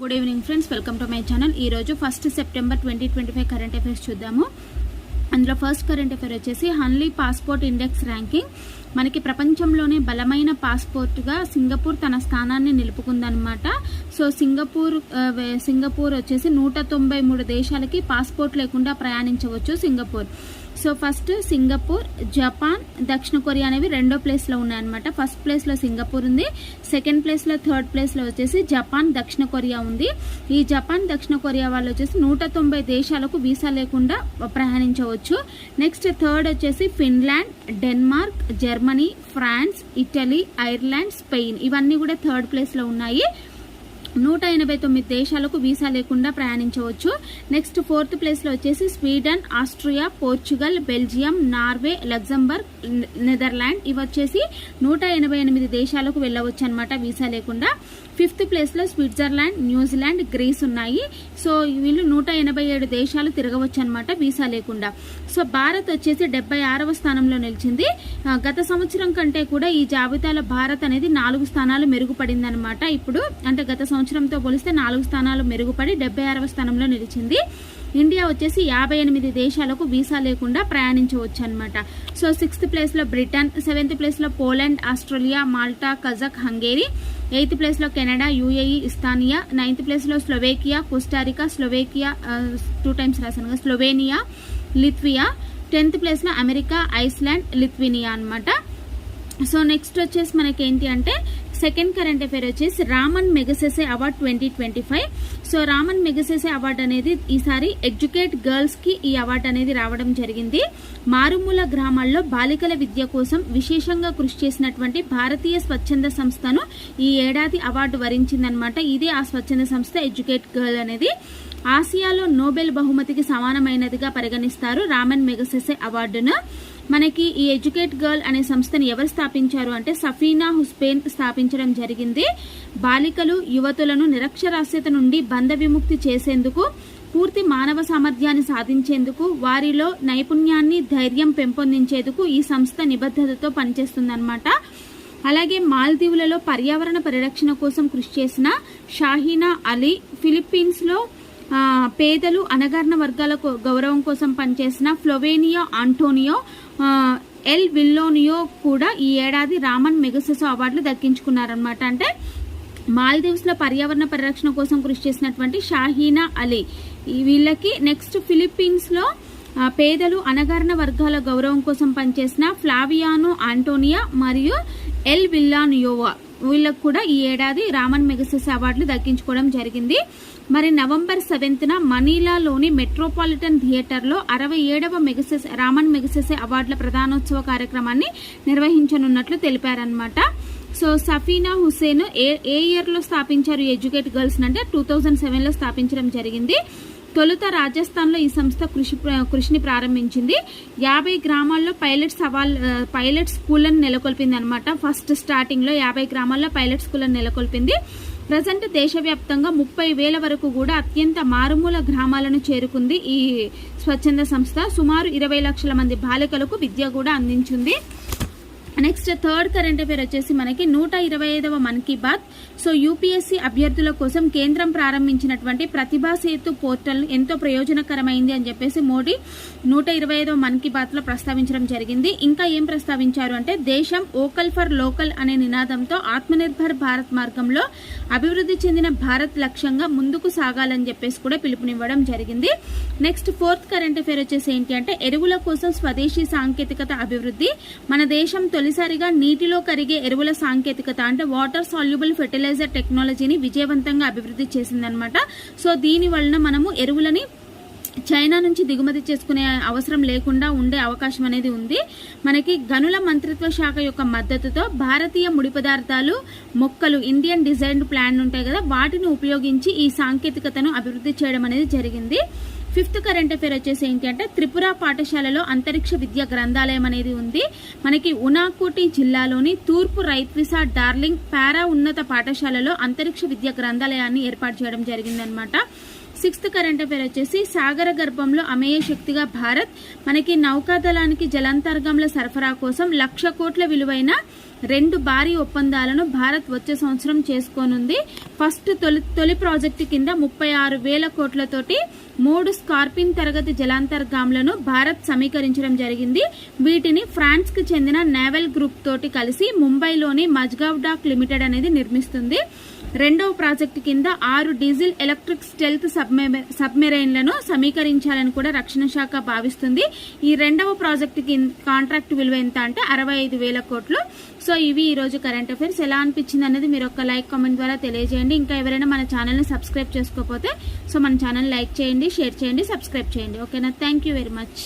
Good evening friends welcome to my channel ఈ రోజు first September twenty twenty five current affairs చూద్దాము. అందులో first current affair వచ్చేసి హన్లీ passport index ranking మనకి ప్రపంచంలోనే బలమైన పాస్పోర్ట్గా సింగపూర్ తన స్థానాన్ని నిలుపుకుందనమాట సో సింగపూర్ సింగపూర్ వచ్చేసి నూట తొంభై మూడు దేశాలకి పాస్పోర్ట్ లేకుండా ప్రయాణించవచ్చు Singapore. So first Singapore Japan దక్షిణ కొరియా అనేవి రెండో ప్లేస్లో ఉన్నాయన్నమాట. ఫస్ట్ ప్లేస్లో సింగపూర్ ఉంది. సెకండ్ ప్లేస్లో థర్డ్ ప్లేస్లో వచ్చేసి జపాన్ దక్షిణ కొరియా ఉంది. ఈ జపాన్ దక్షిణ కొరియా వాళ్ళు వచ్చేసి నూట తొంభై దేశాలకు వీసా లేకుండా ప్రయాణించవచ్చు. నెక్స్ట్ థర్డ్ వచ్చేసి Finland Denmark Germany France Italy Ireland Spain. ఇవన్నీ కూడా థర్డ్ ప్లేస్లో ఉన్నాయి. నూట ఎనభై తొమ్మిది దేశాలకు వీసా లేకుండా ప్రయాణించవచ్చు. నెక్స్ట్ ఫోర్త్ ప్లేస్లో వచ్చేసి Sweden Austria Portugal Belgium Norway Luxembourg Netherland ఇవి వచ్చేసి నూట ఎనభై ఎనిమిది దేశాలకు వెళ్ళవచ్చు అనమాట వీసా లేకుండా. ఫిఫ్త్ ప్లేస్లో స్విట్జర్లాండ్ న్యూజిలాండ్ గ్రీస్ ఉన్నాయి. సో వీళ్ళు నూట ఎనభై ఏడు దేశాలు తిరగవచ్చు అనమాట వీసా లేకుండా. సో భారత్ వచ్చేసి డెబ్బై ఆరవ స్థానంలో నిలిచింది. గత సంవత్సరం కంటే కూడా ఈ జాబితాలో భారత్ అనేది నాలుగు స్థానాలు మెరుగుపడింది అనమాట ఇప్పుడు అంటే గత సంవత్సరంతో పోలిస్తే నాలుగు స్థానాలు మెరుగుపడి డెబ్బై ఆరవ స్థానంలో నిలిచింది. ఇండియా వచ్చేసి యాభై ఎనిమిది దేశాలకు వీసా లేకుండా ప్రయాణించవచ్చు అనమాట సో సిక్స్త్ ప్లేస్లో బ్రిటన్ సెవెంత్ ప్లేస్లో Poland Australia Malta Kazakh Hungary eighth ప్లేస్లో కెనడా యూఏఈ ఇస్తానియా నైన్త్ ప్లేస్లో Slovakia Costa Rica Slovakia two times రాశాను కదా స్లోవేనియా లిత్వియా టెన్త్ ప్లేస్లో అమెరికా ఐస్లాండ్ లిత్వినియా అన్నమాట. సో నెక్స్ట్ వచ్చేసి మనకి ఏంటి అంటే సెకండ్ కరెంట్ అఫైర్ వచ్చేసి Ramon Magsaysay award twenty twenty five. So Ramon Magsaysay award అనేది ఈసారి ఎడ్యుకేట్ గర్ల్స్కి ఈ అవార్డు అనేది రావడం జరిగింది. మారుమూల గ్రామాల్లో బాలికల విద్య కోసం విశేషంగా కృషి చేసినటువంటి భారతీయ స్వచ్ఛంద సంస్థను ఈ ఏడాది అవార్డు వరించిందనమాట ఇదే ఆ స్వచ్ఛంద సంస్థ ఎడ్యుకేట్ గర్ల్ అనేది. ఆసియాలో నోబెల్ బహుమతికి సమానమైనదిగా పరిగణిస్తారు రామన్ మెగసెసే అవార్డును. మనకి ఈ ఎడ్యుకేట్ గర్ల్ అనే సంస్థని ఎవరు స్థాపించారు అంటే సఫీనా హుస్పేన్ స్థాపించడం జరిగింది. బాలికలు యువతులను నిరక్షరాస్యత నుండి బంధ విముక్తి చేసేందుకు పూర్తి మానవ సామర్థ్యాన్ని సాధించేందుకు వారిలో నైపుణ్యాన్ని ధైర్యం పెంపొందించేందుకు ఈ సంస్థ నిబద్ధతతో పనిచేస్తుందన్నమాట. అలాగే మాల్దీవులలో పర్యావరణ పరిరక్షణ కోసం కృషి చేసిన షాహీనా అలీ ఫిలిప్పీన్స్లో పేదలు అనగారిన వర్గాల గౌరవం కోసం పనిచేసిన ఫ్లోవేనియా ఆంటోనియో ఎల్ విల్లోనియో కూడా ఈ ఏడాది రామన్ మెగసెసో అవార్డులు దక్కించుకున్నారనమాట అంటే మాల్దీవ్స్లో పర్యావరణ పరిరక్షణ కోసం కృషి చేసినటువంటి షాహీనా అలీ. వీళ్ళకి నెక్స్ట్ ఫిలిప్పీన్స్లో పేదలు అనగారిన వర్గాల గౌరవం కోసం పనిచేసిన ఫ్లావియానో ఆంటోనియా మరియు ఎల్ విల్లానియోవా. వీళ్ళకు కూడా ఈ ఏడాది రామన్ మెగసెస్ అవార్డులు దక్కించుకోవడం జరిగింది. మరి నవంబర్ సెవెంత్న మనీలాలోని మెట్రోపాలిటన్ థియేటర్లో అరవై ఏడవ మెగసెస్ రామన్ మెగసెసే అవార్డుల ప్రధానోత్సవ కార్యక్రమాన్ని నిర్వహించనున్నట్లు తెలిపారనమాట సో సఫీనా హుసేన్ ఏ ఏ ఇయర్లో స్థాపించారు ఎడ్యుకేట్ గర్ల్స్ అంటే టూ థౌజండ్ సెవెన్లో స్థాపించడం జరిగింది. తొలుత రాజస్థాన్లో ఈ సంస్థ కృషి కృషిని ప్రారంభించింది. యాభై గ్రామాల్లో పైలట్ సవాల్ పైలట్ స్కూళ్ళను నెలకొల్పింది అనమాట ఫస్ట్ స్టార్టింగ్లో యాభై గ్రామాల్లో పైలట్ స్కూళ్ళను నెలకొల్పింది. ప్రజెంట్ దేశవ్యాప్తంగా ముప్పై వేల వరకు కూడా అత్యంత మారుమూల గ్రామాలను చేరుకుంది ఈ స్వచ్ఛంద సంస్థ. సుమారు ఇరవై లక్షల మంది బాలికలకు విద్య కూడా అందించింది. నెక్స్ట్ థర్డ్ కరెంట్ అఫేర్ వచ్చేసి మనకి నూట ఇరవై ఐదవ మన్ కీ బాత్. సో యూపీఎస్సీ అభ్యర్థుల కోసం కేంద్రం ప్రారంభించినటువంటి ప్రతిభా సేతు పోర్టల్ ఎంతో ప్రయోజనకరమైంది అని చెప్పేసి మోడీ నూట ఇరవై ఐదవ మన్ కీ బాత్లో ప్రస్తావించడం జరిగింది. ఇంకా ఏం ప్రస్తావించారు అంటే దేశం ఓకల్ ఫర్ లోకల్ అనే నినాదంతో ఆత్మనిర్భర్ భారత్ మార్గంలో అభివృద్ధి చెందిన భారత్ లక్ష్యంగా ముందుకు సాగాలని చెప్పేసి కూడా పిలుపునివ్వడం జరిగింది. నెక్స్ట్ ఫోర్త్ కరెంట్ అఫేర్ వచ్చేసి ఏంటి అంటే ఎరువుల కోసం స్వదేశీ సాంకేతికత అభివృద్ధి. మన దేశం తొలి తొలిసారిగా నీటిలో కరిగే ఎరువుల సాంకేతికత అంటే వాటర్ సాల్యుబుల్ ఫెర్టిలైజర్ టెక్నాలజీని విజయవంతంగా అభివృద్ధి చేసిందనమాట సో దీని వలన మనము ఎరువులని చైనా నుంచి దిగుమతి చేసుకునే అవసరం లేకుండా ఉండే అవకాశం అనేది ఉంది. మనకి గనుల మంత్రిత్వ శాఖ యొక్క మద్దతుతో భారతీయ ముడి పదార్థాలు మొక్కలు ఇండియన్ డిజైన్ ప్లాన్ ఉంటాయి కదా వాటిని ఉపయోగించి ఈ సాంకేతికతను అభివృద్ధి చేయడం అనేది జరిగింది. ఫిఫ్త్ కరెంట్ అఫేర్ వచ్చేసి ఏంటి అంటే త్రిపుర పాఠశాలలో అంతరిక్ష విద్య గ్రంథాలయం అనేది ఉంది. మనకి ఉనాకోటి జిల్లాలోని తూర్పు రైత్విసా డార్లింగ్ పారా ఉన్నత పాఠశాలలో అంతరిక్ష విద్య గ్రంథాలయాన్ని ఏర్పాటు చేయడం జరిగిందనమాట. సిక్స్త్ కరెంట్ అఫేర్ వచ్చేసి సాగర గర్భంలో అమేయ శక్తిగా భారత్. మనకి నౌకాదళానికి జలాంతర్గంల సరఫరా కోసం లక్ష కోట్ల విలువైన రెండు భారీ ఒప్పందాలను భారత్ వచ్చే సంవత్సరం చేసుకోనుంది. ఫస్ట్ తొలి తొలి ప్రాజెక్టు కింద ముప్పై ఆరు వేల కోట్లతోటి మూడు స్కార్పిన్ తరగతి జలాంతర్గాములను భారత్ సమీకరించడం జరిగింది. వీటిని ఫ్రాన్స్కు చెందిన నేవల్ గ్రూప్ తోటి కలిసి ముంబైలోని మజ్గావ్ డాక్ లిమిటెడ్ అనేది నిర్మిస్తుంది. రెండవ ప్రాజెక్టు కింద ఆరు డీజిల్ ఎలక్ట్రిక్ స్టెల్త్ సబ్మెరైన్లను సమీకరించాలని కూడా రక్షణ శాఖ భావిస్తుంది. ఈ రెండవ ప్రాజెక్టు కింద కాంట్రాక్ట్ విలువ ఎంత అంటే అరవై ఐదు వేల కోట్లు. సో ఇవి ఈరోజు కరెంట్ అఫైర్స్. ఎలా అనిపించింది అనేది మీరు ఒక లైక్ కామెంట్ ద్వారా తెలియజేయండి. ఇంకా ఎవరైనా మన ఛానల్ని సబ్స్క్రైబ్ చేసుకోకపోతే సో మన ఛానల్ లైక్ చేయండి షేర్ చేయండి సబ్స్క్రైబ్ చేయండి. ఓకేనా? Thank you very much.